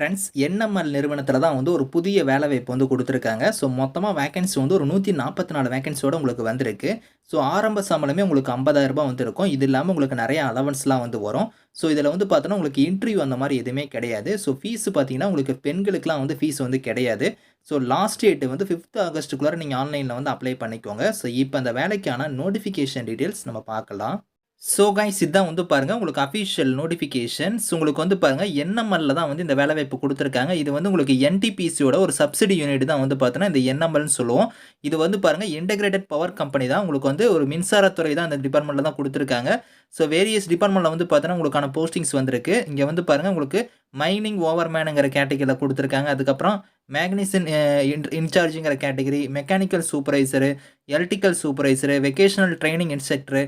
Friends NML நிறுவனத்தில் தான் வந்து ஒரு புதிய வேலைவாய்ப்பு வந்து கொடுத்துருக்காங்க. ஸோ மொத்தமாக வேகன்சி வந்து ஒரு நூற்றி நாற்பத்தி நாலு வேகன்சியோடு உங்களுக்கு வந்திருக்கு. ஸோ ஆரம்ப சம்பளமே உங்களுக்கு 50000 ரூபாய் வந்துருக்கும் இது இல்லாமல் உங்களுக்கு நிறைய அலவன்ஸ்லாம் வந்து வரும். ஸோ இதில் வந்து பார்த்தோன்னா உங்களுக்கு இன்டர்வியூ அந்த மாதிரி எதுவுமே கிடையாது. ஸோ ஃபீஸ் பார்த்தீங்கன்னா உங்களுக்கு பெண்களுக்குலாம் வந்து ஃபீஸ் வந்து கிடையாது. ஸோ லாஸ்ட் டேட் வந்து ஃபிஃப்த் ஆகஸ்ட்டுக்குள்ளே நீங்கள் ஆன்லைனில் வந்து அப்ளை பண்ணிக்கோங்க. ஸோ இப்போ அந்த வேலைக்கான நோட்டிஃபிகேஷன் டீட்டெயில்ஸ் நம்ம பார்க்கலாம். ஸோ கைஸ் இதான் வந்து பாருங்கள் உங்களுக்கு அஃபிஷியல் நோட்டிஃபிகேஷன்ஸ் உங்களுக்கு வந்து பாருங்கள் என்எம்எல்ல தான் வந்து இந்த வேலைவாய்ப்பு கொடுத்துருக்காங்க. இது வந்து உங்களுக்கு என்டிபிசியோட ஒரு சப்சிடி யூனிட் தான் வந்து பார்த்தோன்னா இந்த என்எம்எல்னு சொல்லுவோம். இது வந்து பாருங்கள் இன்டெகிரேட்டட் பவர் கம்பெனி தான். உங்களுக்கு வந்து ஒரு மின்சாரத்துறை தான் அந்த டிபார்ட்மெண்ட்டில் தான் கொடுத்துருக்காங்க. ஸோ வேரியஸ் டிபார்ட்மெண்ட்டில் வந்து பார்த்தோன்னா உங்களுக்கான போஸ்டிங்ஸ் வந்திருக்கு. இங்கே வந்து பாருங்கள் உங்களுக்கு மைனிங் ஓவர்மேனுங்கிற கேட்டகரியில் கொடுத்துருக்காங்க. அதுக்கப்புறம் magazine இன்சார்ஜுங்கிற category mechanical supervisor electrical supervisor vocational training instructor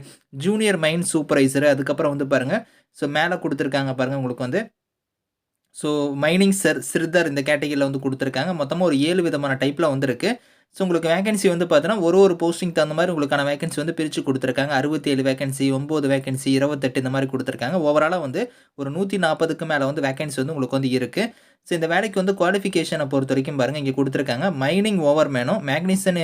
junior mine supervisor அதுக்கப்புறம் வந்து பாருங்கள் ஸோ மேலே கொடுத்துருக்காங்க பாருங்கள் உங்களுக்கு வந்து. ஸோ மைனிங் சர் சிறுதர் இந்த கேட்டகரியில் வந்து கொடுத்துருக்காங்க. மொத்தமாக ஒரு ஏழு விதமான டைப்பில் வந்துருக்கு. ஸோ உங்களுக்கு வேகன்சி வந்து பார்த்தீங்கன்னா ஒரு ஒரு போஸ்டிங் தகுந்த மாதிரி உங்களுக்கான வேகன்சி வந்து பிரித்து கொடுத்துருக்காங்க. அறுபத்தி ஏழு வேகன்சி ஒம்பது வேகன்சி இருபத்தெட்டு இந்த மாதிரி கொடுத்துருக்காங்க. ஓவராலாக வந்து ஒரு நூற்றி நாற்பதுக்கு மேலே வந்து வேகன்சி வந்து உங்களுக்கு வந்து இருக்குது ஸோ இந்த வேலைக்கு வந்து குவாலிஃபிகேஷனை பொறுத்த வரைக்கும் பாருங்கள் இங்கே கொடுத்துருக்காங்க. மைனிங் ஓவர்மேனும் மேக்னிசன்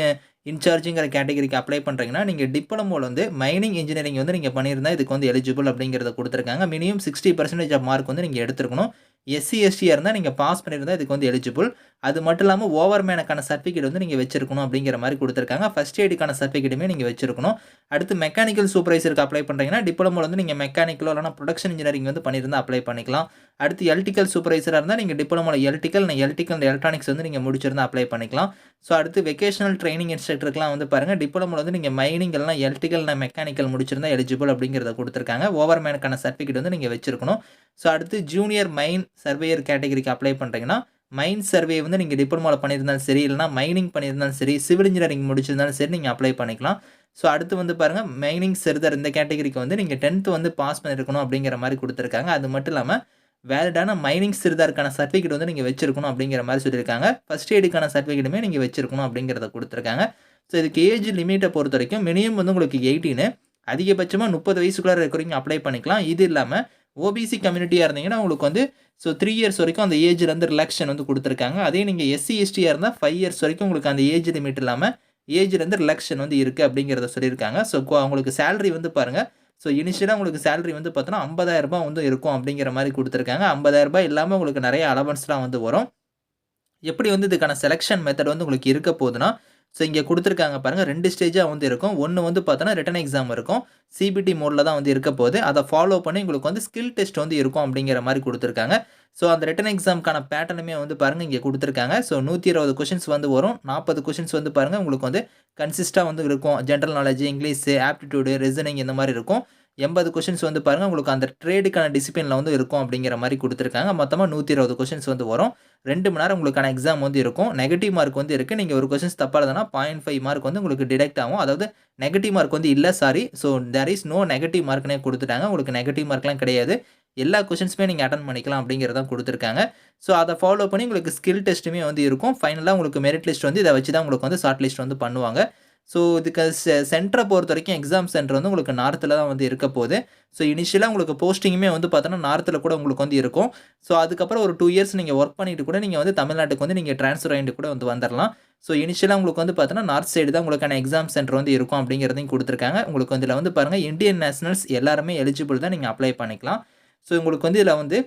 இன்சார்ஜுங்கிற கேட்டகரிக்கு அப்ளை பண்ணுறீங்கன்னா நீங்கள் டிப்ளமோவில் வந்து மைனிங் இன்ஜினியரிங் வந்து நீங்கள் பண்ணியிருந்தால் இதுக்கு வந்து எலிஜிபிள் அப்படிங்கிறத கொடுத்துருக்காங்க. Minimum sixty percentage of mark வந்து நீங்கள் எடுத்துருக்கணும். எஸ்சி எஸ்டியாக இருந்தால் நீங்கள் பாஸ் பண்ணியிருந்தால் இதுக்கு வந்து எலிஜிபிள் அது மட்டும் இல்லாமல் ஓவர்மேனுக்கான சர்டிஃபிகேட் வந்து நீங்கள் வச்சிருக்கணும் அப்படிங்கிற மாதிரி கொடுத்துருக்காங்க. ஃபஸ்ட் எய்டுக்கான சர்டிஃபிகேட்டுமே நீங்கள் வச்சிருக்கணும். அடுத்து மெக்கானிக்கல் சூப்பர்வைசருக்கு அப்ளை பண்ணுறீங்கன்னா டிப்ளமோ வந்து நீங்கள் மெக்கானிக்கலோ இல்லைனா ப்ரொடக்ஷன் இன்ஜினியரிங் வந்து பண்ணியிருந்தால் அப்ளை பண்ணிக்கலாம். அடுத்து எலக்ட்ரிக்கல் சூப்பர்வைசராக இருந்தால் நீங்கள் டிப்ளமோவில் எலக்ட்ரிக்கல் எலக்ட்ரிக்கல் எலக்ட்ரானிக்ஸ் வந்து நீங்கள் முடிச்சிருந்தா அப்ளை பண்ணிக்கலாம். ஸோ அடுத்து வெக்கேஷனல் ட்ரைனிங் இன்ஸ்ட்ரக்டருக்குலாம் வந்து பாருங்கள் டிப்ளமோவில் வந்து நீங்கள் மைனிங் இல்லைனா எலக்ட்ரிக்கல் மெக்கானிக்கல் முடிச்சிருந்தால் எலிஜிபிள் அப்படிங்கிறத கொடுத்துருக்காங்க. ஓவர்மேனுக்கான சர்டிஃபிகேட் வந்து நீங்கள் வச்சிருக்கணும். ஸோ அடுத்து ஜூனியர் மைன் சர்வேயர் கேட்டகரிக்கு அப்ளை பண்ணுறீங்கன்னா மைன் சர்வே வந்து நீங்கள் டிப்ளமோவில் பண்ணியிருந்தாலும் சரி இல்லைனா மைனிங் பண்ணியிருந்தாலும் சரி சிவில் இன்ஜினியரிங் முடிச்சிருந்தாலும் சரி நீங்கள் அப்ளை பண்ணிக்கலாம். ஸோ அடுத்து வந்து பாருங்கள் மைனிங் சிறுதர் இந்த கேட்டகரிக்கு வந்து நீங்கள் டென்த்து வந்து பாஸ் பண்ணியிருக்கணும் அப்படிங்கிற மாதிரி கொடுத்துருக்காங்க. அது மட்டும் இல்லாமல் வேலிடான மைனிங் சிறுதாருக்கான சர்டிஃபிகேட் வந்து நீங்கள் வச்சிருக்கணும் அப்படிங்கிற மாதிரி சொல்லியிருக்காங்க. ஃபஸ்ட் எய்டுக்கான சர்டிஃபிகேட்டுமே நீங்கள் வச்சிருக்கணும் அப்படிங்கிறத கொடுத்துருக்காங்க. ஸோ இதுக்கு ஏஜ் லிமிட்டை பொறுத்த வரைக்கும் மினிமம் வந்து உங்களுக்கு எயிட்டீனு அதிகபட்சமாக முப்பது வயசுக்குள்ளே இருக்கிறவங்க அப்ளை பண்ணிக்கலாம். இது இல்லாமல் ஓபிசி கம்யூனிட்டியாக இருந்தீங்கன்னா உங்களுக்கு வந்து ஸோ த்ரீ இயர்ஸ் வரைக்கும் அந்த ஏஜ்லேருந்து ரிலாக்ஷன் வந்து கொடுத்துருக்காங்க. அதே நீங்கள் எஸ்சி எஸ்டியாக இருந்தால் ஃபைவ் இயர்ஸ் வரைக்கும் உங்களுக்கு அந்த ஏஜ் லிமிட் இல்லாமல் ஏஜ்லேருந்து ரிலாக்ஷன் வந்து இருக்குது அப்படிங்கிறத சொல்லியிருக்காங்க. ஸோ அவங்களுக்கு சேலரி வந்து பாருங்கள் ஸோ இனிஷியலாக உங்களுக்கு சேலரி வந்து பார்த்தோன்னா ஐம்பதாயிரரூபா வந்து இருக்கும் அப்படிங்கிற மாதிரி கொடுத்துருக்காங்க. ஐம்பதாயிரரூபா இல்லாமல் உங்களுக்கு நிறைய அலவன்ஸ்லாம் வந்து வரும். எப்படி வந்து இதுக்கான செலெக்ஷன் மெத்தட் வந்து உங்களுக்கு இருக்க போகுதுன்னா ஸோ இங்கே கொடுத்துருக்காங்க பாருங்கள் ரெண்டு ஸ்டேஜாக வந்து இருக்கும். ஒன்று வந்து பார்த்தோன்னா ரிட்டன் எக்ஸாம் இருக்கும். சிபிடி மோடில் தான் வந்து இருக்க போது அதை ஃபாலோ பண்ணி உங்களுக்கு வந்து ஸ்கில் டெஸ்ட் வந்து இருக்கும் அப்படிங்கிற மாதிரி கொடுத்துருக்காங்க. ஸோ அந்த ரிட்டன் எக்ஸாமுக்கான பேட்டர்னுமே வந்து பாருங்கள் இங்கே கொடுத்துருக்காங்க. ஸோ நூற்றி இருபது கொஷின்ஸ் வந்து வரும். நாற்பது கொஷின்ஸ் வந்து பாருங்கள் உங்களுக்கு வந்து கன்சிஸ்ட்டாக வந்து இருக்கும். General knowledge English aptitude reasoning இந்த மாதிரி இருக்கும். எண்பது கொஷின்ஸ் வந்து பாருங்கள் உங்களுக்கு அந்த ட்ரேடுக்கான டிசிப்ளினில் வந்து இருக்கும் அப்படிங்கிற மாதிரி கொடுத்துருக்காங்க. மொத்தமாக நூற்றி இருபது கொஷின்ஸ் வந்து வரும். ரெண்டு மணி நேரம் உங்களுக்கான எக்ஸாம் வந்து இருக்கும். நெகட்டிவ் மார்க் வந்து இருக்குது நீங்கள் ஒரு கொஷின்ஸ் தப்பாக இருந்தனா பாயிண்ட் ஃபைவ் மார்க் வந்து உங்களுக்கு டிடெக்ட் ஆகும். அதாவது நெகட்டிவ் மார்க் வந்து இல்லை sorry so there is no negative மார்க்னே கொடுத்துட்டாங்க. உங்களுக்கு நெகட்டிவ் மார்க்லாம் கிடையாது. எல்லா கொஷின்ஸுமே நீங்கள் அட்டன் பண்ணிக்கலாம் அப்படிங்கிறதான் கொடுத்துருக்காங்க. ஸோ அதை ஃபாலோ பண்ணி உங்களுக்கு ஸ்கில் டெஸ்ட்டுமே வந்து இருக்கும். ஃபைனலாக உங்களுக்கு மெரிட் லிஸ்ட் வந்து இதை வச்சு தான் உங்களுக்கு வந்து ஷார்ட் லிஸ்ட் வந்து பண்ணுவாங்க. ஸோ இதுக்கு செ சென்டரை பொறுத்த வரைக்கும் எக்ஸாம் சென்டர் வந்து உங்களுக்கு நார்த்தில் தான் வந்து இருக்க போகுது. ஸோ இனிஷியலாக உங்களுக்கு போஸ்டிங்குமே வந்து பார்த்தோன்னா நார்த்தில் கூட உங்களுக்கு வந்து இருக்கும். ஸோ அதுக்கப்புறம் ஒரு டூ இயர்ஸ் நீங்கள் ஒர்க் பண்ணிட்டு கூட நீங்கள் வந்து தமிழ்நாட்டுக்கு வந்து நீங்கள் ட்ரான்ஸ்ஃபர் ஆகிட்டு கூட வந்து வந்துடலாம் ஸோ இனிஷியலாக உங்களுக்கு வந்து பார்த்தோன்னா நார்த் சைடு தான் உங்களுக்கான எக்ஸாம் சென்டர் வந்து இருக்கும் அப்படிங்கிறதையும் கொடுத்துருக்காங்க. உங்களுக்கு வந்து இதில் வந்து பாருங்கள் இந்தியன் நேஷனல்ஸ் எல்லாருமே எலிஜிபிள் தான் நீங்கள் அப்ளை பண்ணிக்கலாம். ஸோ உங்களுக்கு வந்து இதில் வந்து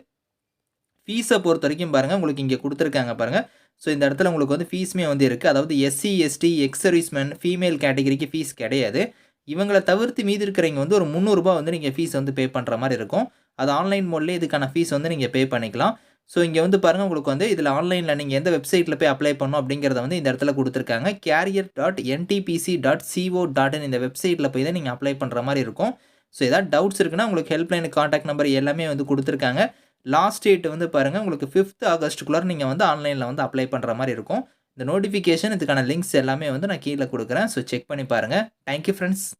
ஃபீஸை பொறுத்த வரைக்கும் பாருங்கள் உங்களுக்கு இங்கே கொடுத்துருக்காங்க பாருங்கள் ஸோ இந்த இடத்துல உங்களுக்கு வந்து ஃபீஸுமே வந்து இருக்குது அதாவது SC ST ex serviceman female கேட்டகரிக்கு ஃபீஸ் கிடையாது. இவங்களை தவிர்த்து மீதி இருக்கிறவங்க வந்து ஒரு முந்நூறுரூபா வந்து நீங்கள் ஃபீஸ் வந்து பே பண்ணுற மாதிரி இருக்கும். அது ஆன்லைன் மோட்லேயே இதுக்கான ஃபீஸ் வந்து நீங்கள் பே பண்ணிக்கலாம். ஸோ இங்கே வந்து பாருங்கள் உங்களுக்கு வந்து இதில் ஆன்லைனில் நீங்கள் எந்த வெப்சைட்டில் போய் அப்ளை பண்ணணும் அப்படிங்கிறத வந்து இந்த இடத்துல கொடுத்துருக்காங்க. Career dot NTPC dot co dot இந்த வெப்சைட்டில் போய் தான் நீங்கள் அப்ளை பண்ணுற மாதிரி இருக்கும். ஸோ ஏதாவது டவுட்ஸ் இருக்குன்னா உங்களுக்கு ஹெல்ப்லைன் காண்டாக்ட் நம்பர் எல்லாமே வந்து கொடுத்துருக்காங்க. லாஸ்ட் டேட் வந்து பாருங்கள் உங்களுக்கு ஃபிஃப்த் ஆகஸ்ட்டுக்குள்ளே நீங்கள் வந்து ஆன்லைனில் வந்து அப்ளை பண்ணுற மாதிரி இருக்கும். இந்த நோட்டிஃபிகேஷன் இதுக்கான லிங்க்ஸ் எல்லாமே வந்து நான் கீழே கொடுக்குறேன். ஸோ செக் பண்ணி பாருங்கள் தேங்க்யூ ஃப்ரெண்ட்ஸ்